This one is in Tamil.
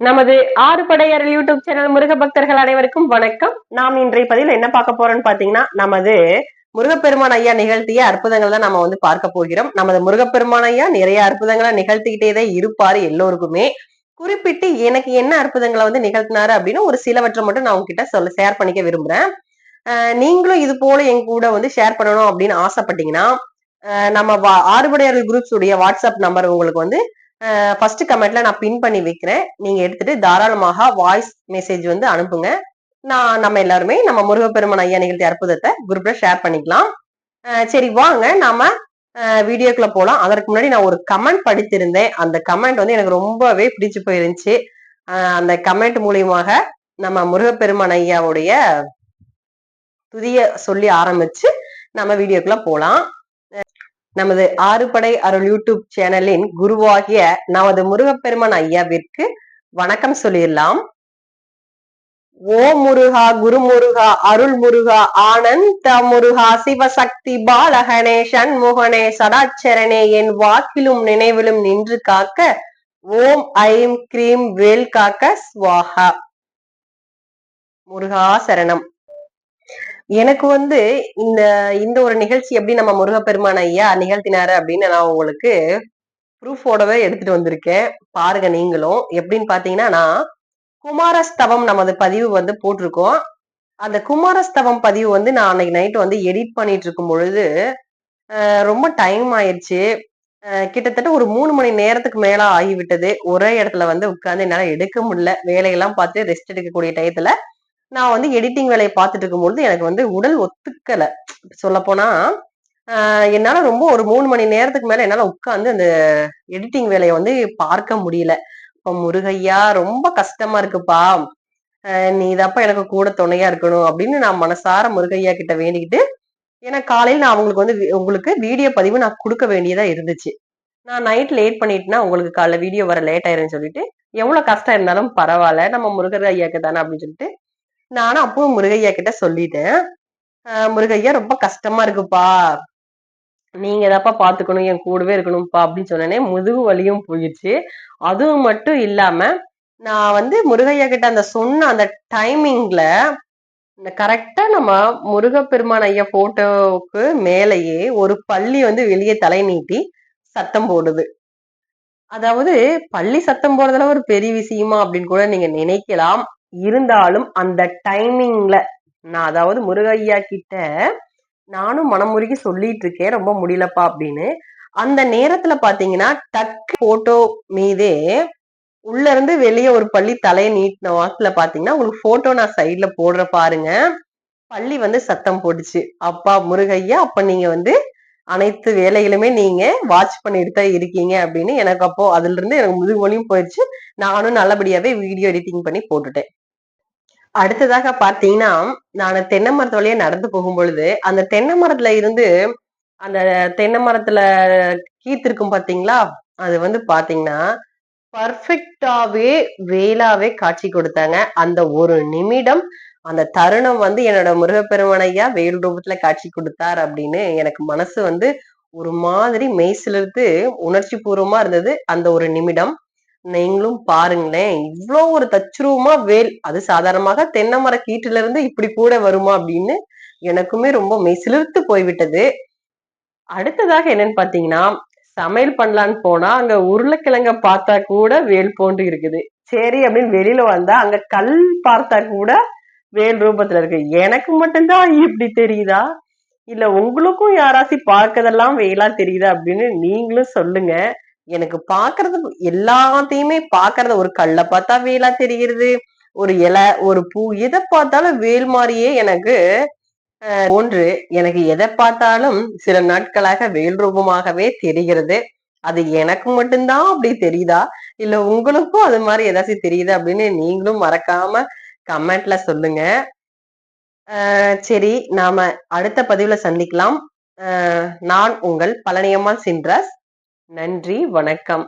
நமது ஆறு படையர் யூடியூப் சேனல் முருக பக்தர்கள் அனைவருக்கும் வணக்கம். நாம் இன்றைய பதிவில் என்ன பார்க்க போறோம்னு பாத்தீங்கன்னா நமது முருகப்பெருமான் ஐயா நிகழ்த்திய அற்புதங்கள் தான் நம்ம வந்து பார்க்க போகிறோம். நமது முருகப்பெருமான் ஐயா நிறைய அற்புதங்களை நிகழ்த்திக்கிட்டே தான் இருப்பாரு எல்லோருக்குமே. குறிப்பிட்டு எனக்கு என்ன அற்புதங்களை வந்து நிகழ்த்தினாரு அப்படின்னு ஒரு சிலவற்றை மட்டும் நான் உங்ககிட்ட சொல்ல ஷேர் பண்ணிக்க விரும்புறேன். நீங்களும் இது போல எங்க கூட வந்து ஷேர் பண்ணணும் அப்படின்னு ஆசைப்பட்டீங்கன்னா நம்ம வா- ஆறுபடையாளர் குரூப்ஸ் உடைய வாட்ஸ்அப் நம்பர் உங்களுக்கு வந்து ஃபர்ஸ்ட் கமெண்ட்ல நான் பின் பண்ணி வைக்கிறேன். நீங்க எடுத்துட்டு தாராளமாக வாய்ஸ் மெசேஜ் வந்து அனுப்புங்க. நான் நம்ம எல்லாருமே நம்ம முருகப்பெருமன் ஐயா நிகழ்த்தி அற்புதத்தை குரூப்ல ஷேர் பண்ணிக்கலாம். சரி வாங்க நாம வீடியோக்குள்ள போலாம். அதற்கு முன்னாடி நான் ஒரு கமெண்ட் படித்திருந்தேன். அந்த கமெண்ட் வந்து எனக்கு ரொம்பவே பிடிச்சு போயிருந்துச்சு. அந்த கமெண்ட் மூலியமாக நம்ம முருகப்பெருமான் ஐயாவுடைய துதிய சொல்லி ஆரம்பிச்சு நம்ம வீடியோக்குள்ள போலாம். நமது ஆறுபடை அருள் யூடியூப் சேனலின் குருவாகிய நமது முருகப்பெருமான் ஐயாவிற்கு வணக்கம் சொல்லிடலாம். ஓ முருகா குரு முருகா அருள் முருகா ஆனந்த முருகா சிவசக்தி பாலகனே சண்முகனே சடாச்சரணே என் வாக்கிலும் நினைவிலும் நின்று காக்க ஓம் ஐம் கிரீம் வேல் காக்க ஸ்வாகா முருகா சரணம். எனக்கு வந்து இந்த இந்த ஒரு நிகழ்ச்சி எப்படி நம்ம முருகப்பெருமான ஐயா நிகழ்த்தினாரு அப்படின்னு நான் உங்களுக்கு ப்ரூஃபோடவே எடுத்துட்டு வந்திருக்கேன். பாருங்க நீங்களும். எப்படின்னு பாத்தீங்கன்னா நான் குமாரஸ்தவம் நமது பதிவு வந்து போட்டிருக்கோம். அந்த குமாரஸ்தவம் பதிவு வந்து நான் அன்னைக்கு நைட்டு வந்து எடிட் பண்ணிட்டு இருக்கும் பொழுது ரொம்ப டைம் ஆயிடுச்சு. கிட்டத்தட்ட ஒரு மூணு மணி நேரத்துக்கு மேல ஆகிவிட்டது. ஒரே இடத்துல வந்து உட்கார்ந்து என்னால எடுக்க முடியல. வேலையெல்லாம் பார்த்து ரெஸ்ட் எடுக்கக்கூடிய டயத்துல நான் வந்து எடிட்டிங் வேலையை பார்த்துட்டு இருக்கும்பொழுது எனக்கு வந்து உடல் ஒத்துக்கலை. சொல்லப்போனா என்னால் ரொம்ப ஒரு மூணு மணி நேரத்துக்கு மேலே என்னால் உட்காந்து அந்த எடிட்டிங் வேலையை வந்து பார்க்க முடியல. இப்போ முருகையா ரொம்ப கஷ்டமா இருக்குப்பா. நீ இதப்ப எனக்கு கூட துணையா இருக்கணும் அப்படின்னு நான் மனசார முருகையா கிட்ட வேண்டிக்கிட்டு ஏன்னா காலையில் நான் அவங்களுக்கு வந்து வி- உங்களுக்கு வீடியோ பதிவு நான் கொடுக்க வேண்டியதா இருந்துச்சு. நான் நைட் லேட் பண்ணிட்டுனா உங்களுக்கு காலைல வீடியோ வர லேட் ஆயிருன்னு சொல்லிட்டு எவ்வளவு கஷ்டம் இருந்தாலும் பரவாயில்ல நம்ம முருகர் ஐயாக்கு தானே அப்படின்னு சொல்லிட்டு நானும் அப்பவும் முருகையா கிட்ட சொல்லிட்டேன். முருகையா ரொம்ப கஷ்டமா இருக்குப்பா. நீங்க எதாப்பா பாத்துக்கணும் என் கூடவே இருக்கணும்ப்பா அப்படின்னு சொன்னேனே முதுகு வலியும் போயிடுச்சு. அதுவும் மட்டும் இல்லாம நான் வந்து முருகையா கிட்ட அந்த சொன்ன அந்த டைமிங்ல இந்த கரெக்டா நம்ம முருகப்பெருமான் ஐயா போட்டோவுக்கு மேலேயே ஒரு பள்ளி வந்து வெளியே தலை நீட்டி சத்தம் போடுது. அதாவது பள்ளி சத்தம் போடுறதுல ஒரு பெரிய விஷயமா அப்படின்னு கூட நீங்க நினைக்கலாம். இருந்தாலும் அந்த டைமிங்ல நான் அதாவது முருகையா கிட்ட நானும் மனமுருகி சொல்லிட்டு இருக்கேன் ரொம்ப முடியலப்பா அப்படின்னு. அந்த நேரத்துல பாத்தீங்கன்னா டக் போட்டோ மீதே உள்ள இருந்து வெளியே ஒரு பள்ளி தலையை நீட்டின வாக்குல பாத்தீங்கன்னா உங்களுக்கு போட்டோ நான் சைட்ல போடுற பாருங்க. பள்ளி வந்து சத்தம் போட்டுச்சு. அப்பா முருகையா அப்ப நீங்க வந்து அனைத்து வேலைகளுமே நீங்க வாட்ச் பண்ணிட்டு தான் இருக்கீங்க அப்படின்னு எனக்கு அப்போ அதுல இருந்து எனக்கு முதுகு வலியும் போயிடுச்சு நானும் நல்லபடியாவே வீடியோ எடிட்டிங் பண்ணி போட்டுட்டேன். அடுத்ததாக பாத்தீங்கன்னா நான் தென்னை மரத்து வழியா நடந்து போகும் பொழுது அந்த தென்னை மரத்துல இருந்து அந்த தென்னை மரத்துல கீத்து இருக்கும் பாத்தீங்களா அது வந்து பாத்தீங்கன்னா பர்ஃபெக்டாவே வேலாவே காட்சி கொடுத்தாங்க. அந்த ஒரு நிமிடம் அந்த தருணம் வந்து என்னோட முருகப்பெருமனையா வேல் ரூபத்துல காட்சி கொடுத்தார் அப்படின்னு எனக்கு மனசு வந்து ஒரு மாதிரி மெய்சிலிருந்து உணர்ச்சி பூர்வமா இருந்தது அந்த ஒரு நிமிடம். நீங்களும் பாருங்களேன் இவ்வளோ ஒரு தச்சுருவமா வேல் அது சாதாரணமாக தென்னை மர கீட்டுல இருந்து இப்படி கூட வருமா அப்படின்னு எனக்குமே ரொம்ப மெய்சிலிர்த்து போய்விட்டது. அடுத்ததாக என்னன்னு பாத்தீங்கன்னா சமையல் பண்ணலான்னு போனா அங்க உருளைக்கிழங்க பார்த்தா கூட வேல் போன்று இருக்குது. சரி அப்படின்னு வெளியில வந்தா அங்க கல் பார்த்தா கூட வேல் ரூபத்துல இருக்கு. எனக்கு மட்டும்தான் இப்படி தெரியுதா? இல்ல உங்களுக்கும் யாராச்சும் பார்க்கறதெல்லாம் வேலா தெரியுதா அப்படின்னு நீங்களும் சொல்லுங்க. எனக்கு பாக்குறது எல்லாத்தையுமே பாக்குறத ஒரு கல்லை பார்த்தா வேலா தெரிகிறது. ஒரு இலை ஒரு பூ எதை பார்த்தாலும் வேல் மாதிரியே எனக்கு அஹ், ஒன்று எனக்கு எதை பார்த்தாலும் சில நாட்களாக வேல் ரூபமாகவே தெரிகிறது. அது எனக்கு மட்டும்தான் அப்படி தெரியுதா? இல்ல உங்களுக்கும் அது மாதிரி ஏதாச்சும் தெரியுது அப்படின்னு நீங்களும் மறக்காம கமெண்ட்ல சொல்லுங்க. சரி நாம அடுத்த பதிவுல சந்திக்கலாம். நான் உங்கள் பழனியம்மாள் சின்ராஸ். நன்றி வணக்கம்.